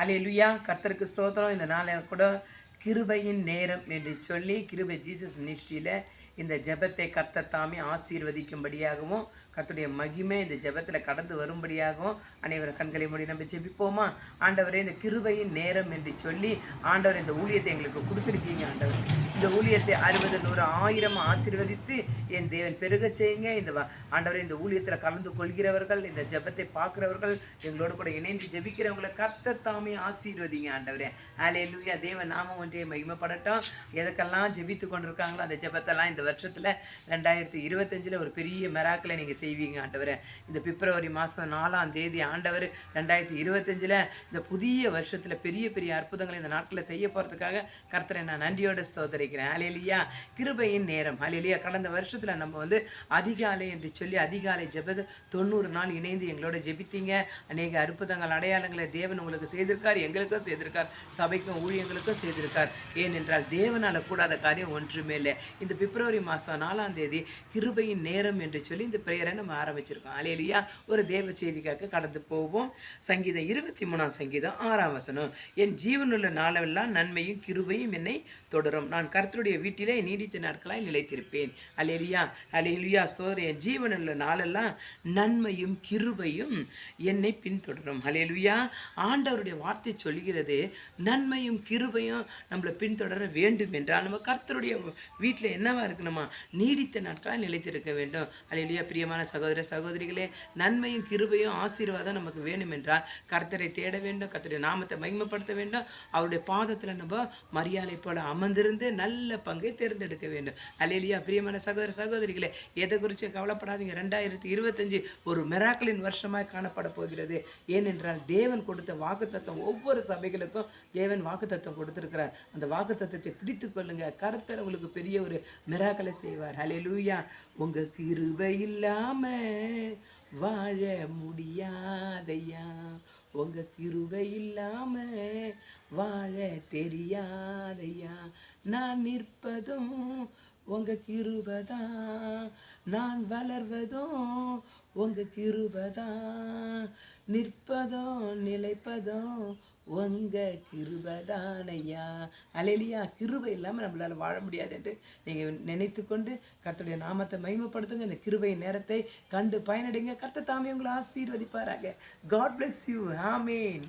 அலையலுயா கர்த்தருக்கு ஸ்தோத்திரம். இந்த நாளில் கூட கிருபையின் நேரம் என்று சொல்லி கிருபை ஜீசஸ் மினிஸ்ட்ரியில் இந்த ஜெபத்தை கர்த்தர் தாமே ஆசீர்வதிக்கும்படியாகவும் கத்துடைய மகிமை இந்த ஜெபத்தில் கடந்து வரும்படியாகவும் அனைவரும் கண்களை மூடி நம்ம ஜெபிப்போமா? ஆண்டவரே இந்த கிருபையின் நேரம் என்று சொல்லி ஆண்டவர் இந்த ஊழியத்தை எங்களுக்கு கொடுத்துருக்கீங்க ஆண்டவர். இந்த ஊழியத்தை அறுபது நூறு ஆயிரம் ஆசீர்வதித்து என் தேவன் பெருகச் செய்யுங்க. இந்த வ- இந்த ஊழியத்தில் கலந்து கொள்கிறவர்கள் இந்த ஜெபத்தை பார்க்குறவர்கள் எங்களோடு கூட இணைந்து ஜெபிக்கிறவங்களை கர்த்தர் தாமே ஆசீர்வதிங்க ஆண்டவரே. ஆலே லூயா தேவ நாமம் ஒன்றே மகிமைப்படட்டும் எதுக்கெல்லாம் ஜெபித்து கொண்டிருக்காங்களோ அந்த ஜெபத்தெல்லாம் இந்த வருஷத்தில் ரெண்டாயிரத்தி இருபத்தஞ்சில் ஒரு பெரிய மெராக்கில் நீங்கள் செய்வீங்க ஆண்டவரை. இந்த பிப்ரவரி மாதம் நாலாம் தேதி ஆண்டவர் ரெண்டாயிரத்தி இருபத்தஞ்சில் இந்த புதிய வருஷத்தில் பெரிய பெரிய அற்புதங்களை இந்த நாட்களில் செய்ய போகிறதுக்காக கர்த்தரை நான் நன்றியோடு ஸ்தோத்தரிக்கிறேன். அலையிலியா கிருபையின் நேரம். அலையிலியா கடந்த வருஷத்தில் நம்ம வந்து அதிகாலை என்று சொல்லி அதிகாலை ஜெபது தொண்ணூறு நாள் இணைந்து எங்களோட ஜெபித்தீங்க. அநேக அற்புதங்கள் அடையாளங்களை தேவன் உங்களுக்கு செய்திருக்கார் எங்களுக்கும் செய்திருக்கார் சபைக்கும் ஊழியங்களுக்கும் செய்திருக்கார். ஏனென்றால் தேவனால் கூடாத காரியம் ஒன்றுமே இல்லை. இந்த பிப்ரவரி மாதம் நாலாம் தேதி கிருபையின் நேரம் என்று சொல்லி இந்த பிரேயரை நம்ம ஆரம்பிச்சிருக்கோம். அலையிலியா ஒரு தேவ செய்திக்காக கடந்து போவோம். சங்கீதம் இருபத்தி மூணாம் சங்கீதம் ஆறாம் வசனம். என் ஜீவனுள்ள நாளெல்லாம் நன்மையும் கிருபையும் என்னை தொடரும். நான் கருத்துடைய வீட்டிலே நீடித்த நாட்களாய் நிலைத்திருப்பேன். அலையிலியா அலையிலியா சோதர என் ஜீவனுள்ள நாளெல்லாம் நன்மையும் கிருபையும் என்னை பின்தொடரும். அலையிலுயா ஆண்டவருடைய வார்த்தை சொல்கிறது நன்மையும் கிருபையும் நம்மளை பின்தொடர வேண்டும் என்றால் நம்ம கர்த்தருடைய வீட்டில் என்னவா இருக்கணுமா? நீடித்த நாட்களாக நிலைத்திருக்க வேண்டும். அலையிலியா பிரியமான சகோதர சகோதரிகளே நன்மையும் கிருபையும் ஆசீர்வாதம் நமக்கு வேணும் என்றால் கர்த்தரை தேட வேண்டும் கர்த்தருடைய நாமத்தை மகிமைப்படுத்த வேண்டும் அவருடைய பாதத்தில் நம்ம மரியாதை போல அமர்ந்திருந்து நல்ல பங்கை தேர்ந்தெடுக்க வேண்டும். அலையிலியா பிரியமான சகோதர சகோதரிகளே எதை குறித்து கவலைப்படாதீங்க. ரெண்டாயிரத்தி இருபத்தஞ்சு ஒரு மெராக்களின் வருஷமாய் காணப்பட போகிறது. ஏனென்றால் தேவன் கொடுத்த வாக்குத்தத்தம் ஒவ்வொரு சபைகளுக்கும் தேவன் வாக்குத்தத்தம் கொடுத்துருக்கிறார். அந்த வாக்குத்தத்தை பிடித்து கொள்ளுங்க. கர்த்தர் உங்களுக்கு பெரிய ஒரு மிராக்களை செய்வார். ஹalleluya உங்கள் கிருபை இல்லாம வாழ முடியாதையா? உங்கள் கிருபை இல்லாம வாழ தெரியாதையா? நான் நிற்பதும் உங்கள் கிருபதான் நான் வளர்வதும் உங்க கிருபதான் நிற்பதும் நிலைப்பதும் உங்க கிருபதானையா? அலையிலியா கிருபை இல்லாமல் நம்மளால் வாழ முடியாது என்று நீங்கள் நினைத்து கொண்டு கர்த்தருடைய நாமத்தை மகிமைப்படுத்துங்க. இந்த கிருபை நேரத்தை கண்டு பயனடைங்க. கர்த்த தாமே உங்களை ஆசீர்வதிப்பாராங்க காட் பிளஸ் யூ ஆமேன்